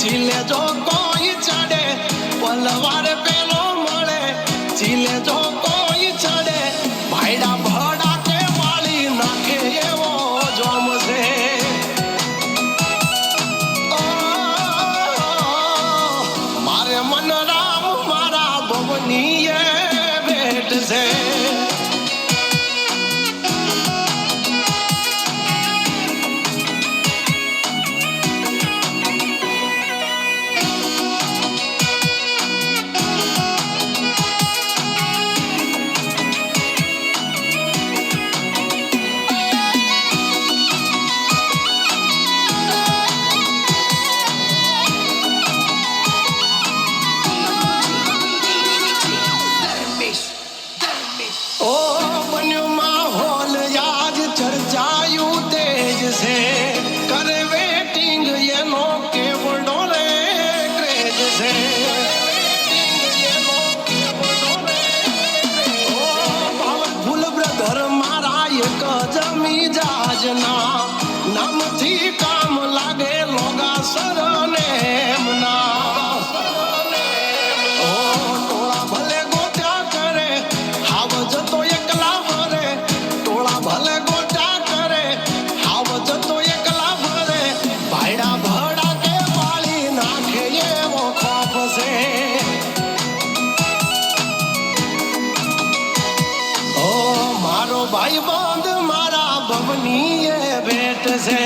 ચીલે જો કોઈ ચડે પલવાર પેલો મળે ચીલે જો જાજના નામથી કામ લાગે લોગા સરને એમના. ભાઈ બંધ મારા ભવની ભેટ છે.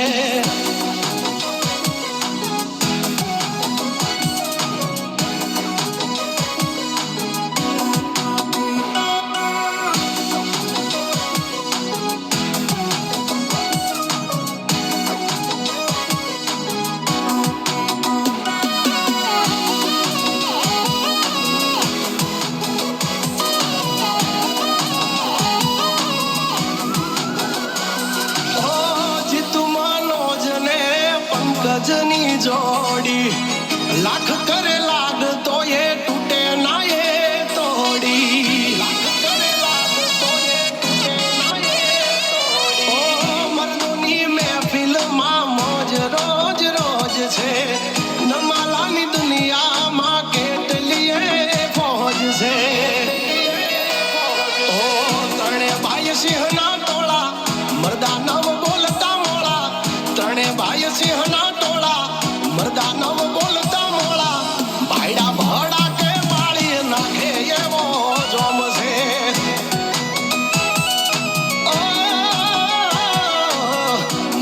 પંકજની જોડી. લાખ કરે લાગ તો એ તૂટે ના એ તોડી. ઓ મર્દોની મહેફિલમાં મોજ રોજ રોજ છે. નમાલાની દુનિયામાં કેટલી ફોજ છે. ઓ તણે ભાઈ સિંહના ત્રણે ભાઈ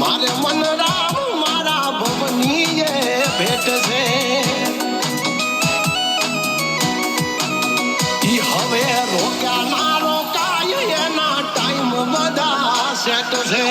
મારે મન રામ મારા ભવની ભેટ છે. હવે રોક્યા ના ટાઈમ બધા સેટ છે.